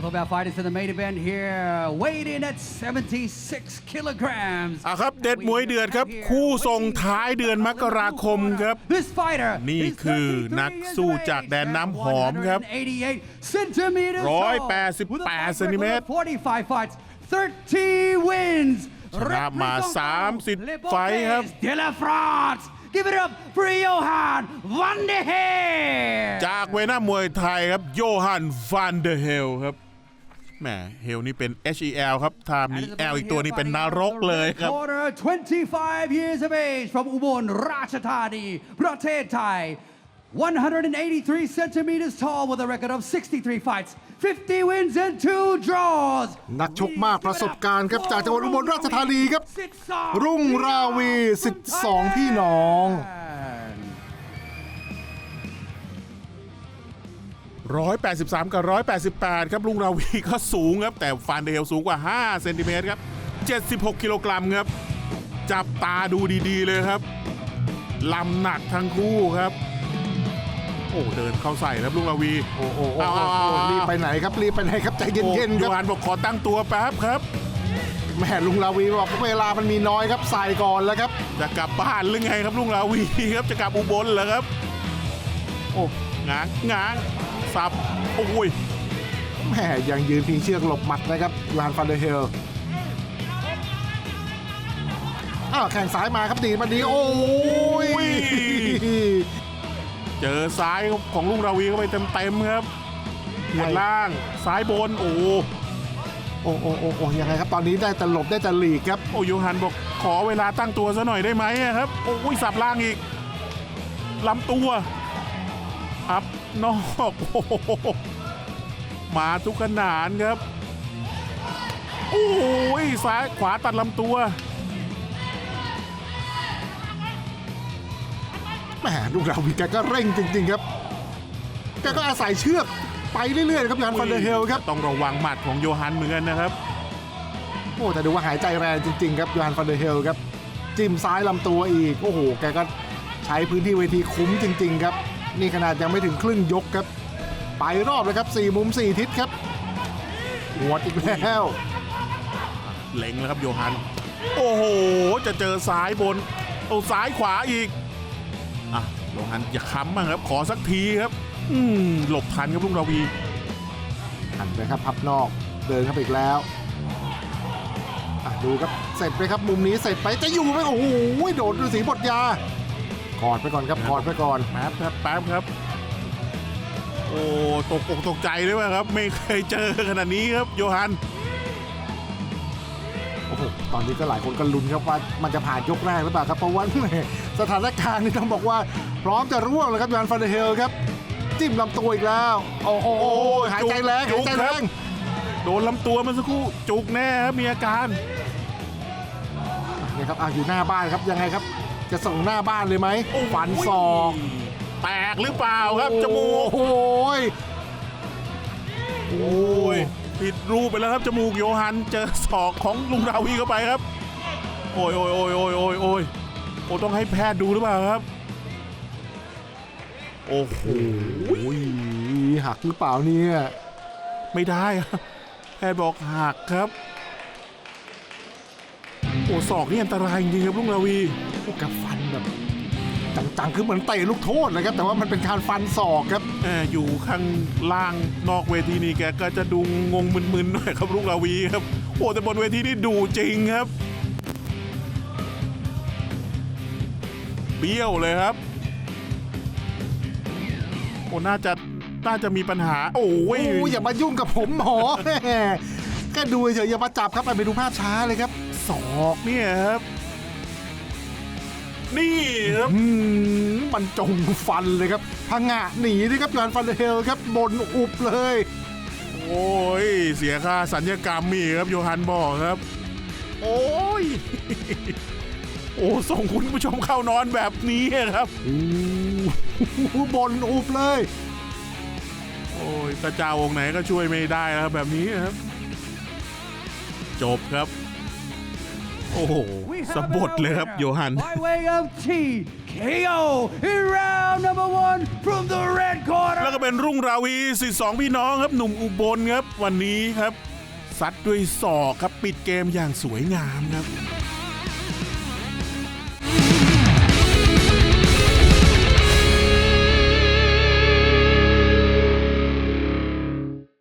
Both of our fighters in the main event here weighed in at 76 kilograms. อะครับ เด็ดมวยเดือดครับ คู่ส่งท้ายเดือนมกราคมครับ This fighter นี่ is คือ33นัก years สู้ of age จากแดนน้ำหอมครับ 188 centimeters ร้อย tall แปดสิบ with a แปด fight เซนติเมตร record of 45 fights 30 wins ชนะมา Representant 30 ไฟท์ครับ de la France Give it up for Johan van der Heer จากเวน่ามวยไทยครับ โยฮันฟันเดอร์เฮลครับ แหมเฮลนี่เป็น HEL ครับ ถ้ามี L อีกตัวนี่เป็นนรกเลยครับ Quarter 25 years of age from Ubon Ratchatani ประเทศไทย183 centimeters tall with a record of 63 fights 50 wins and 2 draws นักชกมากประสบการณ์ครับจากจังหวัดอุบลราชธานีครับ รุ่งราวีสิทธิ์สองพี่น้อง 183 กับ 188 ครับลุงราวีก็สูงครับ แต่ฟานเดลสูงกว่า 5 เซนติเมตรครับ 76 กิโลกรัมครับ จับตาดูดีๆเลยครับ ลำหนักทั้งคู่ครับ โอ้เดินเข้าใส่ครับลุงราวี โอ้โอ้โอ้โอ้โอ้รีบไปไหนครับรีบไปไหนครับใจเย็นๆคโอ้รับโยฮันบอกขอตั้งตัวแป๊บครับแม่ลุงลาวีบอกเวลามันมีน้อยครับใส่ก่อนแล้วครับ จะกลับบ้านหรือไงครับลุงราวีครับจะกลับอุบลเหรอครับ โอ้ง้างง้าง สับโอ้ยแม่ยังยืนพิงเชือกหลบหมัดนะครับยูฮันฟันเดอร์เฮลอ้าวแข่งซ้ายมาครับดีดมาดีโอ้ยเจอซ้ายของลุงราวีเข้าไปเต็มๆครับหัวล่างซ้ายบนโอ้โอ้โอ้โอ้โอ้ยังไงครับตอนนี้ได้แต่หลบได้แต่หลีกครับโอ้โยฮันบอกขอเวลาตั้งตัวซะหน่อยได้ไหมอะครับโอ้ยสับล่างอีกลำตัวอัพ นอกโอ้โหมาทุกขนานครับโอ้ยซ้ายขวาตัดลำตัวแหมลูกลาวีแกก็เร่งจริง ๆ ครับแกก็อาศัยเชือกไปเรื่อยๆครับยูฮันฟันเดอร์เฮลครับต้องระวังหมัดของโยฮันเหมือนกันนะครับโอ้แต่ดูว่าหายใจแรงจริง ๆ ครับยูฮันฟันเดอร์เฮลครับจิ้มซ้ายลำตัวอีกโอ้โหแกก็ใช้พื้นที่เวทีคุ้มจริง ๆ ครับ นี่ขนาดยังไม่ถึงครึ่งยกครับ ไปรอบเลยครับ4มุม 4 ทิศครับหัวดอีกแล้วเล็งแล้วครับโยฮัน โอ้โห จะเจอซ้ายบน เอาซ้ายขวาอีก อะโยฮันอย่าค้ำบ้างครับขอสักทีครับ อืมหลบทันครับลุงราวีหันไปครับพับนอกเดินเข้าไปอีกแล้วอะดูครับเสร็จไปครับมุมนี้เสร็จไปจะอยู่ไหมโอ้โหโดดฤาษีบทยา กอดไปก่อนครับกอดไปก่อน แป๊บครับแป๊บครับ โอ้ตกอกตกใจเลยว่ะครับ ไม่เคยเจอขนาดนี้ครับ โยฮัน โอ้โห ตอนนี้ก็หลายคนก็ลุ้นครับว่ามันจะผ่านยกแรกหรือเปล่าครับ เพราะว่าแหม่สถานการณ์นี่ต้องบอกว่า พร้อมจะร่วงแล้วครับยานฟันเดอร์เฮลครับ จิ้มลำตัวอีกแล้ว โอ้โหหายใจแรงจุหากยใจคแรรับงโดนลำตัวเมันสักครู่จุกแน่ครับมีอาการนี่ครับอะอยู่หน้าบ้านครับยังไงครับ จะส่งหน้าบ้านเลยไหมฟันศอกแตกหรือเปล่าครับจมูก โอ้ยโอ้ยผิดรูปไปแล้วครับจมูกโยฮันเจอศอกของลุงราวีเข้าไปครับ โอ้ยโอ้ยโอ้ยโอ้ยโอ้ยโอ้ยโอ้ต้องให้แพทย์ดูหรือเปล่าครับ โอ้โหโอ้ยหักหรือเปล่าเนี่ยไม่ได้ครับ แพทย์บอกหักครับ โอ้ศอกนี่อันตรายจริงๆครับลุงราวีโอ้ กับฟันแบบจังๆ คือเหมือนเตะลูกโทษนะครับ แต่ว่ามันเป็นการฟันศอกครับแหมอยู่ข้างล่างนอกเวทีนี่แกก็จะดูงงมึนๆหน่อยครับลุงราวีครับโอ้แต่บนเวทีนี่ดูจริงครับ เบี้ยวเลยครับโอ้น่าจะน่าจะมีปัญหา โอ้ยโอ้ยอย่ามายุ่งกับผมหมอแหมแค่ดูเฉยๆอย่ามาจับครับไปดูภาพช้าเลยครับศอกเนี่ยครับ นี่ครับอืมมันจงฟันเลยครับพังงะหนีดิครับยอนฟันเดอร์เฮลครับบนอุบเลย โอ้ย เสียค่าสัญญกรรมมีครับโยฮันบอกครับ โอ้ย โอ้ส่งคุณผู้ชมเข้านอนแบบนี้ครับอู้บนอุบเลย โอ้ยพระเจ้าองค์ไหนก็ช่วยไม่ได้แล้วครับแบบนี้ครับ จบครับ โอ้โห We have สะบดเลยครับ our โยฮัน By way of KO in round number one from the red แล้ว corner. ก็เป็นรุ่งราวีสิสองพี่น้องครับหนุ่มอุบลครับ วันนี้ครับซัดด้วยศอกครับปิดเกมอย่างสวยงามครับ